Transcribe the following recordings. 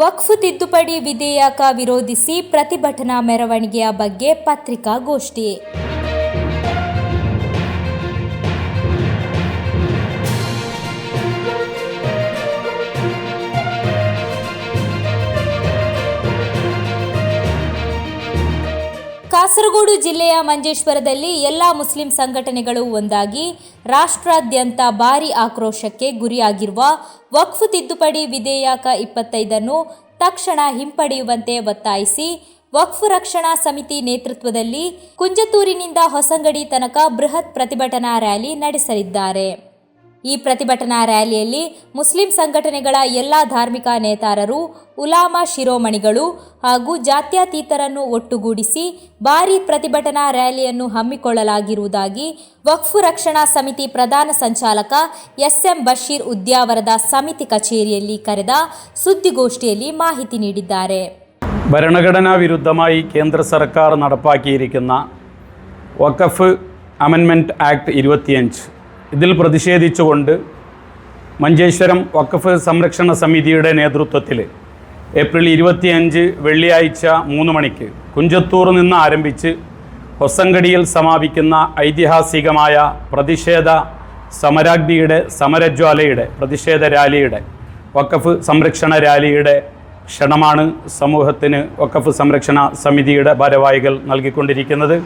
ವಕ್ಫ್ ತಿದ್ದುಪಡಿ ವಿಧೇಯಕ ವಿರೋಧಿಸಿ ಪ್ರತಿಭಟನಾ ಮೆರವಣಿಗೆಯ ಬಗ್ಗೆ ಪತ್ರಿಕಾಗೋಷ್ಠಿ. ಕಾಸರಗೋಡು ಜಿಲ್ಲೆಯ ಮಂಜೇಶ್ವರದಲ್ಲಿ ಎಲ್ಲ ಮುಸ್ಲಿಂ ಸಂಘಟನೆಗಳು ಒಂದಾಗಿ ರಾಷ್ಟ್ರಾದ್ಯಂತ ಭಾರಿ ಆಕ್ರೋಶಕ್ಕೆ ಗುರಿಯಾಗಿರುವ ವಕ್ಫ್ ತಿದ್ದುಪಡಿ ವಿಧೇಯಕ ಇಪ್ಪತ್ತೈದನ್ನು ತಕ್ಷಣ ಹಿಂಪಡೆಯುವಂತೆ ಒತ್ತಾಯಿಸಿ ವಕ್ಫ್ ರಕ್ಷಣಾ ಸಮಿತಿ ನೇತೃತ್ವದಲ್ಲಿ ಕುಂಜತೂರಿನಿಂದ ಹೊಸಂಗಡಿ ತನಕ ಬೃಹತ್ ಪ್ರತಿಭಟನಾ ರ್ಯಾಲಿ ನಡೆಸಲಿದ್ದಾರೆ. ಈ ಪ್ರತಿಭಟನಾ ರ್ಯಾಲಿಯಲ್ಲಿ ಮುಸ್ಲಿಂ ಸಂಘಟನೆಗಳ ಎಲ್ಲ ಧಾರ್ಮಿಕ ನೇತಾರರು, ಉಲಾಮಾ ಶಿರೋಮಣಿಗಳು ಹಾಗೂ ಜಾತ್ಯತೀತರನ್ನು ಒಟ್ಟುಗೂಡಿಸಿ ಭಾರೀ ಪ್ರತಿಭಟನಾ ರ್ಯಾಲಿಯನ್ನು ಹಮ್ಮಿಕೊಳ್ಳಲಾಗಿರುವುದಾಗಿ ವಕ್ಫ್ ರಕ್ಷಣಾ ಸಮಿತಿ ಪ್ರಧಾನ ಸಂಚಾಲಕ ಎಸ್ಎಂ ಬಶೀರ್ ಉದ್ಯಾವರದ ಸಮಿತಿ ಕಚೇರಿಯಲ್ಲಿ ಕರೆದ ಸುದ್ದಿಗೋಷ್ಠಿಯಲ್ಲಿ ಮಾಹಿತಿ ನೀಡಿದ್ದಾರೆ. ಭರಣಘಟನಾ ವಿರುದ್ಧವಾಗಿ ಕೇಂದ್ರ ಸರ್ಕಾರ ನಡಪಾಗಿರ നടപ്പാക്കിയിരിക്കുന്ന ವಕಫ್ ಅಮೆಂಡ್ಮೆಂಟ್ ಆಕ್ಟ್ ഇരുപത്തിയഞ്ച് ഇതിൽ പ്രതിഷേധിച്ചുകൊണ്ട് മഞ്ചേശ്വരം വഖഫ് സംരക്ഷണ സമിതിയുടെ നേതൃത്വത്തിൽ ഏപ്രിൽ ഇരുപത്തിയഞ്ച് വെള്ളിയാഴ്ച മൂന്ന് മണിക്ക് കുഞ്ചത്തൂർ നിന്ന് ആരംഭിച്ച് ഹൊസങ്കടിയിൽ സമാപിക്കുന്ന ഐതിഹാസികമായ പ്രതിഷേധ സമരാഗ്നിയുടെ സമരജ്വാലയുടെ പ്രതിഷേധ റാലിയുടെ വഖഫ് സംരക്ഷണ റാലിയുടെ ക്ഷണമാണ് സമൂഹത്തിന് വഖഫ് സംരക്ഷണ സമിതിയുടെ ഭാരവാഹികൾ നൽകിക്കൊണ്ടിരിക്കുന്നത്.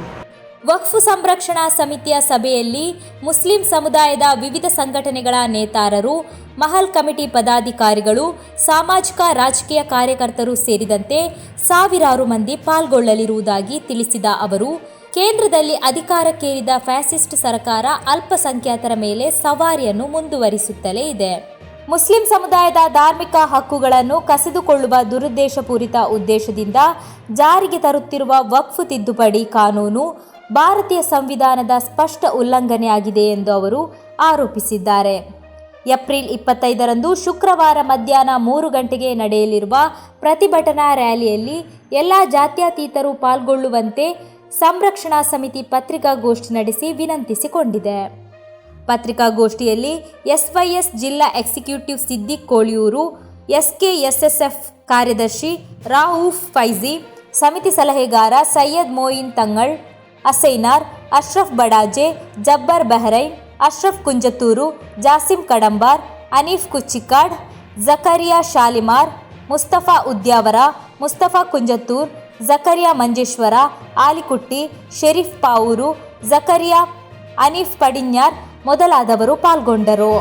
ವಕ್ಫ್ ಸಂರಕ್ಷಣಾ ಸಮಿತಿಯ ಸಭೆಯಲ್ಲಿ ಮುಸ್ಲಿಂ ಸಮುದಾಯದ ವಿವಿಧ ಸಂಘಟನೆಗಳ ನೇತಾರರು, ಮಹಲ್ ಕಮಿಟಿ ಪದಾಧಿಕಾರಿಗಳು, ಸಾಮಾಜಿಕ ರಾಜಕೀಯ ಕಾರ್ಯಕರ್ತರು ಸೇರಿದಂತೆ ಸಾವಿರಾರು ಮಂದಿ ಪಾಲ್ಗೊಳ್ಳಲಿರುವುದಾಗಿ ತಿಳಿಸಿದ ಅವರು, ಕೇಂದ್ರದಲ್ಲಿ ಅಧಿಕಾರಕ್ಕೇರಿದ ಫ್ಯಾಸಿಸ್ಟ್ ಸರ್ಕಾರ ಅಲ್ಪಸಂಖ್ಯಾತರ ಮೇಲೆ ಸವಾರಿಯನ್ನು ಮುಂದುವರಿಸುತ್ತಲೇ ಇದೆ. ಮುಸ್ಲಿಂ ಸಮುದಾಯದ ಧಾರ್ಮಿಕ ಹಕ್ಕುಗಳನ್ನು ಕಸಿದುಕೊಳ್ಳುವ ದುರುದ್ದೇಶಪೂರಿತ ಉದ್ದೇಶದಿಂದ ಜಾರಿಗೆ ತರುತ್ತಿರುವ ವಕ್ಫ್ ತಿದ್ದುಪಡಿ ಕಾನೂನು ಭಾರತೀಯ ಸಂವಿಧಾನದ ಸ್ಪಷ್ಟ ಉಲ್ಲಂಘನೆಯಾಗಿದೆ ಎಂದು ಅವರು ಆರೋಪಿಸಿದ್ದಾರೆ. ಏಪ್ರಿಲ್ ಇಪ್ಪತ್ತೈದರಂದು ಶುಕ್ರವಾರ ಮಧ್ಯಾಹ್ನ ಮೂರು ಗಂಟೆಗೆ ನಡೆಯಲಿರುವ ಪ್ರತಿಭಟನಾ ರ್ಯಾಲಿಯಲ್ಲಿ ಎಲ್ಲ ಜಾತ್ಯತೀತರು ಪಾಲ್ಗೊಳ್ಳುವಂತೆ ಸಂರಕ್ಷಣಾ ಸಮಿತಿ ಪತ್ರಿಕಾಗೋಷ್ಠಿ ನಡೆಸಿ ವಿನಂತಿಸಿಕೊಂಡಿದೆ. ಪತ್ರಿಕಾಗೋಷ್ಠಿಯಲ್ಲಿ ಎಸ್ವೈಎಸ್ ಜಿಲ್ಲಾ ಎಕ್ಸಿಕ್ಯೂಟಿವ್ ಸಿದ್ದಿಕ್ ಕೋಳಿಯೂರು, ಎಸ್ಕೆಎಸ್ಎಸ್ಎಫ್ ಕಾರ್ಯದರ್ಶಿ ರಾಹುಫ್ ಫೈಜಿ, ಸಮಿತಿ ಸಲಹೆಗಾರ ಸೈಯದ್ ಮೋಯಿನ್ ತಂಗಳ್ ಅಸೈನಾರ್, ಅಶ್ರಫ್ ಬಡಾಜೆ, ಜಬ್ಬರ್ ಬೆಹರೈನ್ ಅಶ್ರಫ್ ಕುಂಜತೂರು ಜಾಸಿಂ ಕಡಂಬಾರ್, ಅನೀಫ್ ಕುಚ್ಚಿಕಾಡ್, ಜಕರಿಯಾ ಶಾಲಿಮಾರ್, ಮುಸ್ತಫಾ ಉದ್ಯಾವರ, ಮುಸ್ತಫಾ ಕುಂಜತ್ತೂರ್, ಜಕರಿಯಾ ಮಂಜೇಶ್ವರ, ಆಲಿಕುಟ್ಟಿ, ಶರೀಫ್ ಪಾವೂರು, ಜಕರಿಯಾ, ಅನೀಫ್ ಪಡಿನ್ಯಾರ್ ಮೊದಲಾದವರು ಪಾಲ್ಗೊಂಡರು.